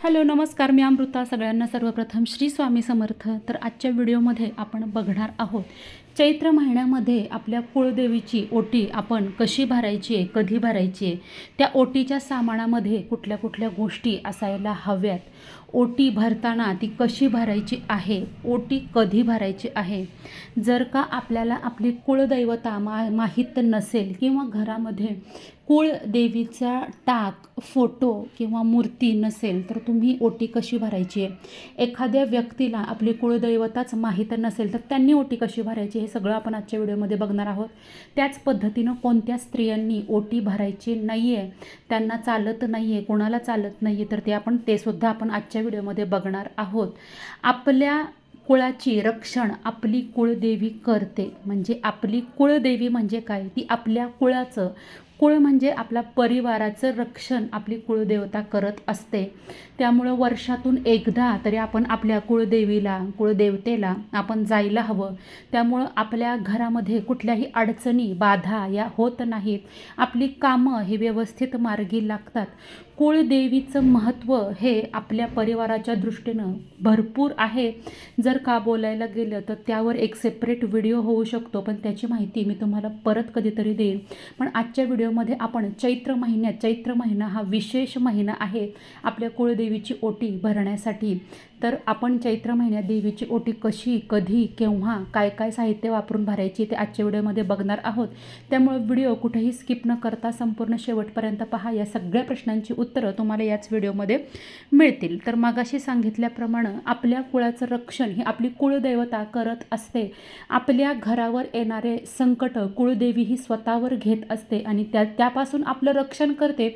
Hello नमस्कार. मी अमृता. सगळ्यांना सर्वप्रथम श्री स्वामी समर्थ. तर आजच्या व्हिडिओमध्ये आपण बघणार आहोत चैत्र महिन्यामध्ये आपल्या कुळदेवीची ओटी आपण कशी भरायची आहे कधी भरायची आहे त्या ओटीच्या सामानामध्ये कुठल्या कुठल्या गोष्टी असायला हव्यात ओटी भरताना ती कशी भरायची आहे ओटी कधी भरायची आहे जर का आपल्याला आपली कुळदैवता मा माहीत नसेल किंवा घरामध्ये कुळदेवीचा टाक फोटो किंवा मूर्ती नसेल तर तुम्ही ओटी कशी भरायची आहे? एखाद्या व्यक्तीला आपली कुळदैवताच माहीत नसेल तर त्यांनी ओटी कशी भरायची हे सगळं आपण आजच्या व्हिडिओमध्ये बघणार आहोत. त्याच पद्धतीनं कोणत्या स्त्रियांनी ओटी भरायची नाही आहे त्यांना चालत नाही आहे कोणाला चालत नाही आहे तर ते आपण ते सुद्धा आपण आजच्या व्हिडिओमध्ये बघणार आहोत. आपल्या कुळाची रक्षण आपली कुळदेवी करते. म्हणजे आपली कुळदेवी म्हणजे काय? ती आपल्या कुळाचं कुळ म्हणजे आपल्या परिवाराचं रक्षण आपली कुळदेवता करत असते. त्यामुळं वर्षातून एकदा तरी आपण आपल्या कुळदेवीला कुळदेवतेला आपण जायला हवं. त्यामुळं आपल्या घरामध्ये कुठल्याही अडचणी बाधा या होत नाहीत. आपली कामं ही व्यवस्थित मार्गी लागतात. कुळदेवीचं महत्त्व हे आपल्या परिवाराच्या दृष्टीनं भरपूर आहे. जर का बोलायला गेलं तर त्यावर एक सेपरेट व्हिडिओ होऊ शकतो पण त्याची माहिती मी तुम्हाला परत कधीतरी देईन. पण आजच्या व्हिडिओमध्ये आपण चैत्र महिन्यात चैत्र महिना हा विशेष महिना आहे आपल्या कुळदेवीची ओटी भरण्यासाठी. तर आपण चैत्र महिन्यात देवीची ओटी कशी कधी केव्हा काय काय साहित्य वापरून भरायची ते आजच्या व्हिडिओमध्ये बघणार आहोत. त्यामुळे व्हिडिओ कुठेही स्किप न करता संपूर्ण शेवटपर्यंत पहा. या सगळ्या प्रश्नांची उत्तरं तुम्हाला याच व्हिडिओमध्ये मिळतील. तर मागाशी सांगितल्याप्रमाणे आपल्या कुळाचं रक्षण ही आपली कुळदैवता करत असते. आपल्या घरावर येणारे संकट कुळदेवी ही स्वतःवर घेत असते आणि त्या त्यापासून आपलं रक्षण करते.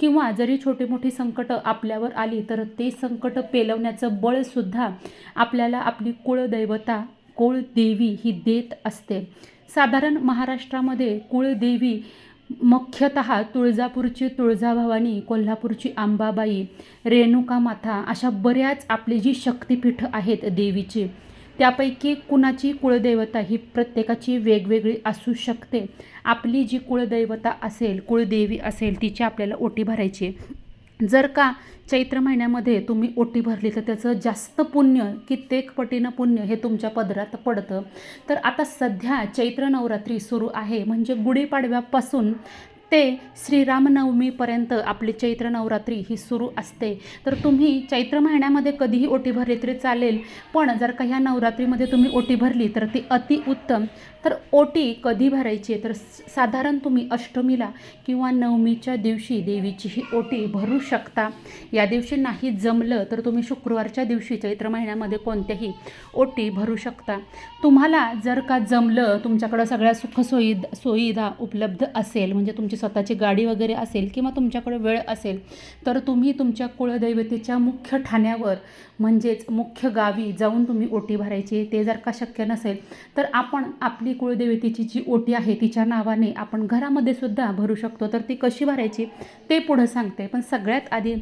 किंवा जरी छोटी मोठी संकटं आपल्यावर आली तर ते संकट पेलवण्याचं बळसुद्धा आपल्याला आपली कुळदैवता कुळदेवी ही देत असते. साधारण महाराष्ट्रामध्ये कुळदेवी मुख्यतः तुळजापूरची तुळजाभवानी कोल्हापूरची आंबाबाई रेणुका माता अशा बऱ्याच आपली जी शक्तिपीठं आहेत देवीची. त्यापैकी कुणाची कुळदैवता ही प्रत्येकाची वेगवेगळी असू शकते. आपली जी कुळदैवता असेल कुळदेवी असेल तिची आपल्याला ओटी भरायची जर का चैत्र महिन्यामध्ये तुम्ही ओटी भरली तर त्याचं जास्त पुण्य कित्येक पटीनं पुण्य हे तुमच्या पदरात पडतं. तर आता सध्या चैत्र नवरात्री सुरू आहे. म्हणजे गुढीपाडव्यापासून ते श्रीरामनवमीपर्यंत आपली चैत्र नवरात्री ही सुरू असते. तर तुम्ही चैत्र महिन्यामध्ये कधीही ओटी भरली तरी चालेल. पण जर का ह्या नवरात्रीमध्ये तुम्ही ओटी भरली तर ती अतिउत्तम तर ओटी कधी भरायची आहे? तर साधारण तुम्ही अष्टमीला किंवा नवमीच्या दिवशी देवीची ही ओटी भरू शकता. या दिवशी नाही जमलं तर तुम्ही शुक्रवारच्या दिवशी चैत्र महिन्यामध्ये कोणत्याही ओटी भरू शकता. तुम्हाला जर का जमलं तुमच्याकडं सगळ्या सुखसोयी सुविधा उपलब्ध असेल म्हणजे तुमची स्वतःची गाडी वगैरे असेल किंवा तुमच्याकडे वेळ असेल तर तुम्ही तुमच्या कुळदैवतेच्या मुख्य ठाण्यावर म्हणजेच मुख्य गावी जाऊन तुम्ही ओटी भरायची ते जर का शक्य नसेल तर आपण आपली कुळदेवतेची जी ओटी आहे तिच्या नावाने आपण घरामध्ये सुद्धा भरू शकतो. तर ती कशी भरायची? ते पुढं सांगते. पण सगळ्यात आधी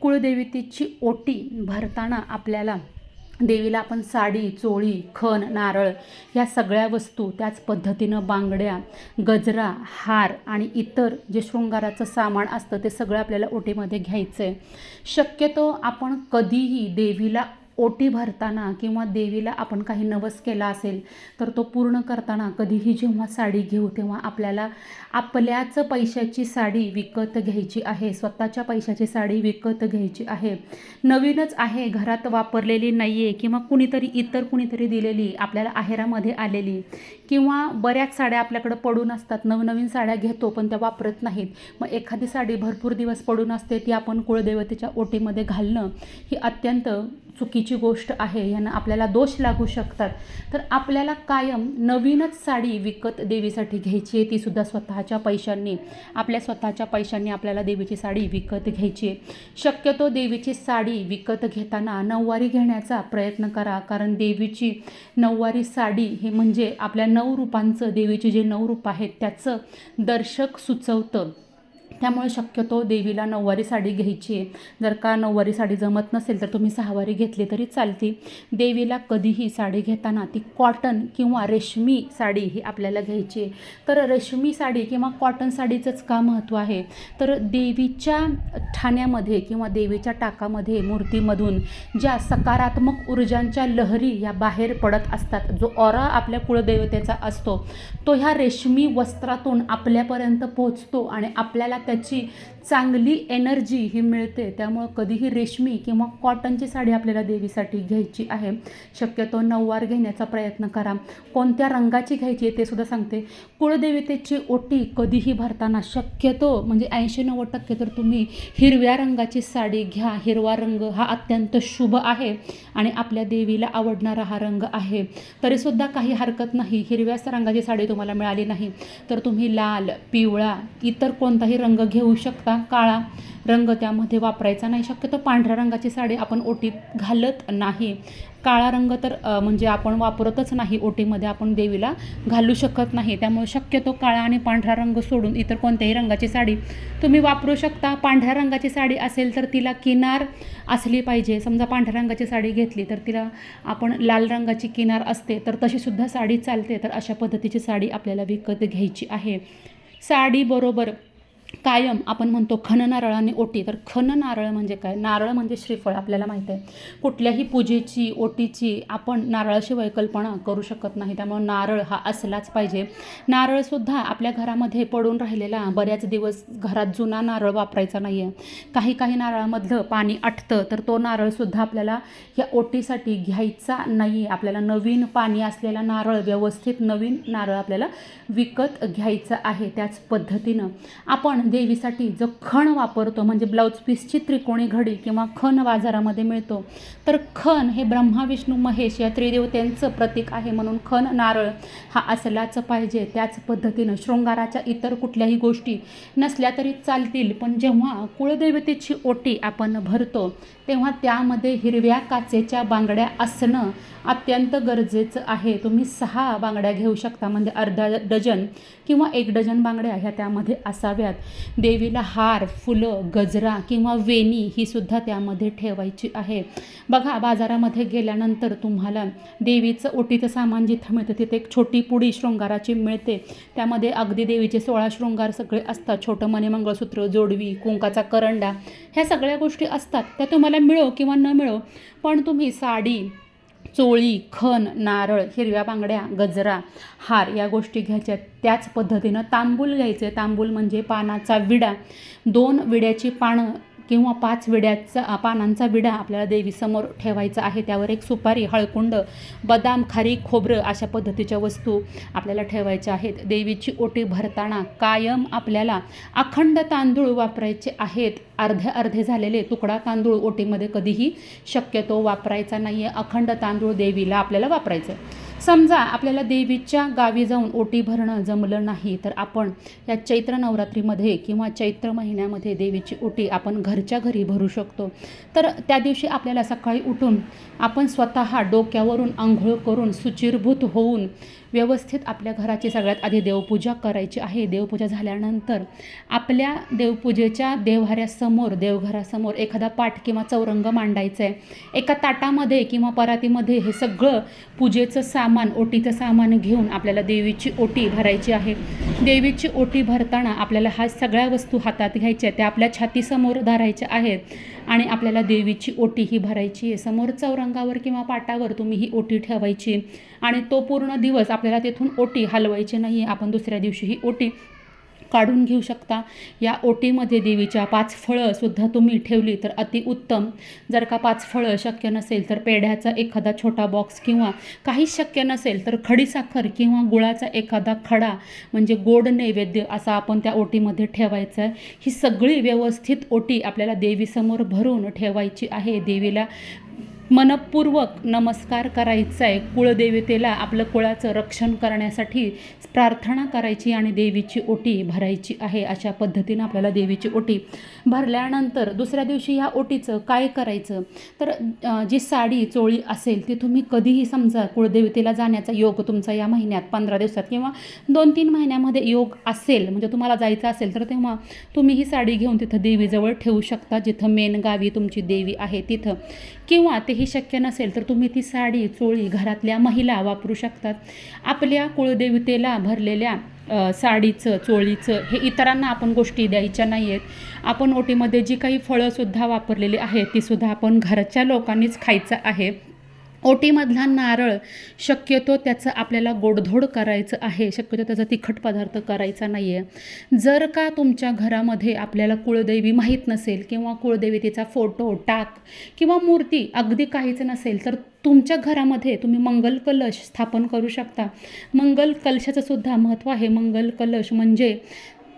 कुळदेवतेची ओटी भरताना आपल्याला देवीला आपण साडी चोळी खण नारळ या सगळ्या वस्तू त्याच पद्धतीनं बांगड्या गजरा हार आणि इतर जे शृंगाराचं सामान असतं ते सगळं आपल्याला ओटीमध्ये घ्यायचं आहे शक्यतो आपण कधीही देवीला ओटी भरताना किंवा देवीला आपण काही नवस केला असेल तर तो पूर्ण करताना कधीही जेव्हा साडी घेऊ तेव्हा आपल्याला आपल्याच पैशाची साडी विकत घ्यायची आहे स्वतःच्या पैशाची साडी विकत घ्यायची आहे. नवीनच आहे घरात वापरलेली नाही आहे किंवा कुणीतरी इतर कुणीतरी दिलेली आपल्याला आहेरामध्ये आलेली किंवा बऱ्याच साड्या आपल्याकडं पडून असतात नवनवीन साड्या घेतो पण त्या वापरत नाहीत. मग एखादी साडी भरपूर दिवस पडून असते ती आपण कुळदेवतेच्या ओटीमध्ये घालणं ही अत्यंत चुकीची गोष्ट आहे यांना आपल्याला दोष लागू शकतात. तर आपल्याला कायम नवीनच साडी विकत देवीसाठी घ्यायची आहे तीसुद्धा स्वतःच्या पैशांनी आपल्या स्वतःच्या पैशांनी आपल्याला देवीची साडी विकत घ्यायची आहे. शक्यतो देवीची साडी विकत घेताना नऊवारी घेण्याचा प्रयत्न करा कारण देवीची नऊवारी साडी हे म्हणजे आपल्या नऊ रूपांचं देवीचे जे नऊ रूप आहेत त्याचं दर्शक सुचवतं. त्यामुळे शक्यतो देवीला नऊवारी साडी घ्यायची आहे. जर का नऊवारी साडी जमत नसेल तर तुम्ही सहावारी घेतली तरी चालते. देवीला कधीही साडी घेताना ती कॉटन किंवा रेशमी साडी ही आपल्याला घ्यायची आहे. तर रेशमी साडी किंवा कॉटन साडीचंच का महत्त्व आहे? तर देवीच्या ठाण्यामध्ये किंवा देवीच्या टाकामध्ये मूर्तीमधून ज्या सकारात्मक ऊर्जांच्या लहरी या बाहेर पडत असतात जो ऑरा आपल्या कुळदेवतेचा असतो तो ह्या रेशमी वस्त्रातून आपल्यापर्यंत पोहोचतो आणि आपल्याला त्याची चांगली एनर्जी ही मिळते त्यामुळं कधीही रेशमी किंवा कॉटनची साडी आपल्याला देवीसाठी घ्यायची आहे. शक्यतो नऊवार घेण्याचा प्रयत्न करा. कोणत्या रंगाची घ्यायची आहे ते सुद्धा सांगते. कुळदेवतेची ओटी कधीही भरताना शक्यतो म्हणजे ऐंशी नव्वद टक्के तर तुम्ही हिरव्या रंगाची साडी घ्या. हिरवा रंग हा अत्यंत शुभ आहे आणि आपल्या देवीला आवडणारा हा रंग आहे. तरीसुद्धा काही हरकत नाही. हिरव्याच रंगाची साडी तुम्हाला मिळाली नाही तर तुम्ही लाल पिवळा इतर कोणताही रंग घेऊ शकता. काळा रंग त्यामध्ये वापरायचा नाही. शक्यतो पांढऱ्या रंगाची साडी आपण ओटीत घालत नाही. काळा रंग तर म्हणजे आपण वापरतच नाही ओटीमध्ये. आपण देवीला घालू शकत नाही. त्यामुळे शक्यतो काळा आणि पांढरा रंग सोडून इतर कोणत्याही रंगाची साडी तुम्ही वापरू शकता. पांढऱ्या रंगाची साडी असेल तर तिला किनार असली पाहिजे. समजा पांढऱ्या रंगाची साडी घेतली तर तिला आपण लाल रंगाची किनार असते तर तशीसुद्धा साडी चालते. तर अशा पद्धतीची साडी आपल्याला विकत घ्यायची आहे. साडीबरोबर कायम आपण म्हणतो खन नारळ आणि ओटी. तर खन नारळ म्हणजे काय? नारळ म्हणजे श्रीफळ आपल्याला माहीत आहे. कुठल्याही पूजेची ओटीची आपण नारळाशिवाय कल्पना करू शकत नाही. त्यामुळे नारळ हा असलाच पाहिजे. नारळसुद्धा आपल्या घरामध्ये पडून राहिलेला बऱ्याच दिवस घरात जुना नारळ वापरायचा नाही आहे काही काही नारळामधलं पाणी आटतं तर तो नारळसुद्धा आपल्याला या ओटीसाठी घ्यायचा नाही. आहे आपल्याला नवीन पाणी असलेला नारळ व्यवस्थित नवीन नारळ आपल्याला विकत घ्यायचं आहे त्याच पद्धतीनं. आपण देवीसाठी जो खण वापरतो म्हणजे ब्लाऊज पीसची त्रिकोणी घडी किंवा खण बाजारामध्ये मिळतो तर खण हे ब्रह्मा विष्णू महेश या त्रिदेवतेंचं प्रतीक आहे म्हणून खण नारळ हा असलाच पाहिजे. त्याच पद्धतीनं शृंगाराच्या इतर कुठल्याही गोष्टी नसल्या तरी चालतील पण जेव्हा कुळदेवतेची ओटी आपण भरतो तेव्हा त्यामध्ये हिरव्या काचेच्या बांगड्या असणं अत्यंत गरजेचं आहे. तुम्ही सहा बांगड्या घेऊ शकता म्हणजे अर्धा डझन किंवा एक डझन बांगड्या ह्या त्यामध्ये असाव्यात. देवीला हार फुलं गजरा किंवा वेणी ही सुद्धा त्यामध्ये ठेवायची आहे. बघा बाजारामध्ये गेल्यानंतर तुम्हाला देवीचं ओटीचं सामान जिथं मिळतं तिथे एक छोटी पुडी शृंगाराची मिळते. त्यामध्ये अगदी देवीचे सोळा शृंगार सगळे असतात. छोटं मणी मंगळसूत्र जोडवी कुंकाचा करंडा ह्या सगळ्या गोष्टी असतात. त्या तुम्हाला मिळो किंवा न मिळो पण तुम्ही साडी चोळी खण नारळ हिरव्या बांगड्या गजरा हार या गोष्टी घ्यायच्या. त्याच पद्धतीनं तांबूल घ्यायचे. तांबूल म्हणजे पानाचा विडा. दोन विड्याची पानं किंवा पाच विड्याचा पानांचा विडा आपल्याला देवीसमोर ठेवायचा आहे. त्यावर एक सुपारी हळकुंड बदाम खारी खोबरं अशा पद्धतीच्या वस्तू आपल्याला ठेवायच्या आहेत. देवीची ओटी भरताना कायम आपल्याला अखंड तांदूळ वापरायचे आहेत. अर्धे अर्धे झालेले तुकडा तांदूळ ओटीमध्ये कधीही शक्यतो वापरायचा नाही आहे अखंड तांदूळ देवीला आपल्याला वापरायचं आहे समजा आपल्याला देवीच्या गावी जाऊन ओटी भरणं जमलं नाही तर आपण या चैत्र नवरात्रीमध्ये किंवा चैत्र महिन्यामध्ये देवीची ओटी आपण घरच्या घरी भरू शकतो. तर त्या दिवशी आपल्याला सकाळी उठून आपण स्वतः डोक्यावरून आंघोळ करून सुचिरभूत होऊन व्यवस्थित आपल्या घराची सगळ्यात आधी देवपूजा करायची आहे. देवपूजा झाल्यानंतर आपल्या देवपूजेच्या देवहाऱ्यासमोर देवघरासमोर एखादा पाठ किंवा चौरंग मांडायचं आहे एका ताटामध्ये किंवा परातीमध्ये हे सगळं पूजेचं सामान सामान ओटीचं सामान घेऊन आपल्याला देवीची ओटी भरायची आहे. देवीची ओटी भरताना आपल्याला हा सगळ्या वस्तू हातात घ्यायच्या त्या आपल्या छातीसमोर धरायच्या आहेत आणि आपल्याला देवीची ओटी ही भरायची आहे. समोर चौरंगावर किंवा पाटावर तुम्ही ही ओटी ठेवायची आणि तो पूर्ण दिवस आपल्याला तिथून ओटी हलवायची नाही. आहे आपण दुसऱ्या दिवशी ही ओटी काढून घेऊ शकता. या ओटीमध्ये देवीच्या पाच फळंसुद्धा तुम्ही ठेवली तर अतिउत्तम जर का पाच फळं शक्य नसेल तर पेढ्याचा एखादा छोटा बॉक्स किंवा काहीच शक्य नसेल तर खडीसाखर किंवा गुळाचा एखादा खडा म्हणजे गोड नैवेद्य असा आपण त्या ओटीमध्ये ठेवायचा आहे. ही सगळी व्यवस्थित ओटी आपल्याला देवीसमोर भरून ठेवायची आहे. देवीला मनपूर्वक नमस्कार करायचा आहे कुळदेवतेला आपलं कुळाचं रक्षण करण्यासाठी प्रार्थना करायची आणि देवीची ओटी भरायची आहे अशा पद्धतीनं आपल्याला देवीची ओटी भरल्यानंतर दुसऱ्या दिवशी ह्या ओटीचं काय करायचं? तर जी साडी चोळी असेल ती तुम्ही कधीही समजा कुळदेवतेला जाण्याचा योग तुमचा या महिन्यात पंधरा दिवसात किंवा दोन तीन महिन्यामध्ये योग असेल म्हणजे तुम्हाला जायचं असेल तर तेव्हा तुम्ही ही साडी घेऊन तिथं देवीजवळ ठेवू शकता जिथं मेन गावी तुमची देवी आहे तिथं. किंवा तेही शक्य नसेल तर तुम्ही ती साडी चोळी घरातल्या महिला वापरू शकतात. आपल्या कुळदेवतेला भरलेल्या साडीचं चोळीचं हे इतरांना आपण गोष्टी द्यायच्या नाही आहेत आपण ओटीमध्ये जी काही फळंसुद्धा वापरलेली आहेत तीसुद्धा आपण घरच्या लोकांनीच खायचं आहे. ओटीमधला नारळ शक्यतो त्याचं आपल्याला गोडधोड करायचं आहे. शक्यतो त्याचा तिखट पदार्थ करायचा नाही आहे जर का तुमच्या घरामध्ये आपल्याला कुळदेवी माहीत नसेल किंवा कुळदेवतेचा फोटो टाक किंवा मूर्ती अगदी काहीच नसेल तर तुमच्या घरामध्ये तुम्ही मंगल कलश स्थापन करू शकता. मंगल कलशाचं सुद्धा महत्त्व आहे. मंगल कलश म्हणजे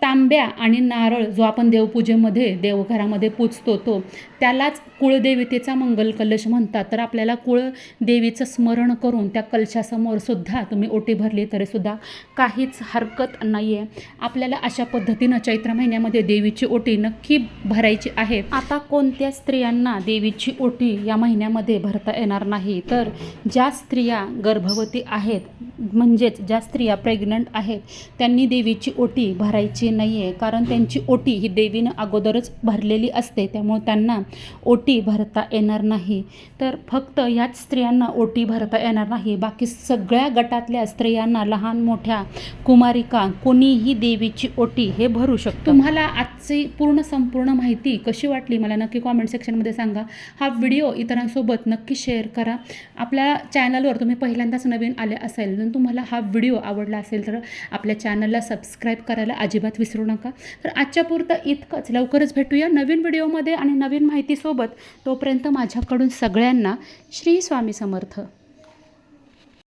तांब्या आणि नारळ जो आपण देवपूजेमध्ये देवघरामध्ये पूजतो तो. त्यालाच कुळदेवतेचा मंगल कलश म्हणतात. तर आपल्याला कुळदेवीचं स्मरण करून त्या कलशासमोर सुद्धा तुम्ही ओटी भरली तरीसुद्धा काहीच हरकत नाही आहे आपल्याला अशा पद्धतीनं चैत्र महिन्यामध्ये देवीची ओटी नक्की भरायची आहे. आता कोणत्या स्त्रियांना देवीची ओटी या महिन्यामध्ये भरता येणार नाही? तर ज्या स्त्रिया गर्भवती आहेत म्हणजेच ज्या स्त्रिया प्रेग्नंट आहेत त्यांनी देवीची ओटी भरायची नाही आहे कारण त्यांची ओटी ही देवीनं अगोदरच भरलेली असते. त्यामुळे त्यांना ओटी भरता येणार नाही. तर फक्त याच स्त्रियांना ओटी भरता येणार नाही. बाकी सगळ्या गटातल्या स्त्रियांना लहान मोठ्या कुमारिका कोणीही देवीची ओटी हे भरू शकतो. तुम्हाला आजची पूर्ण संपूर्ण माहिती कशी वाटली मला नक्की कॉमेंट सेक्शनमध्ये सांगा. हा व्हिडिओ इतरांसोबत नक्की शेअर करा. आपल्या चॅनलवर तुम्ही पहिल्यांदाच नवीन आले असेल तुम्हाला हा व्हिडिओ आवडला असेल तर आपल्या चॅनलला सबस्क्राईब करायला अजिबात विसरू नका. तर आजच्या पुरतं इतकंच. लवकरच भेटूया नवीन व्हिडिओमध्ये आणि नवीन माहितीसोबत तोपर्यंत माझ्याकडून सगळ्यांना श्री स्वामी समर्थ.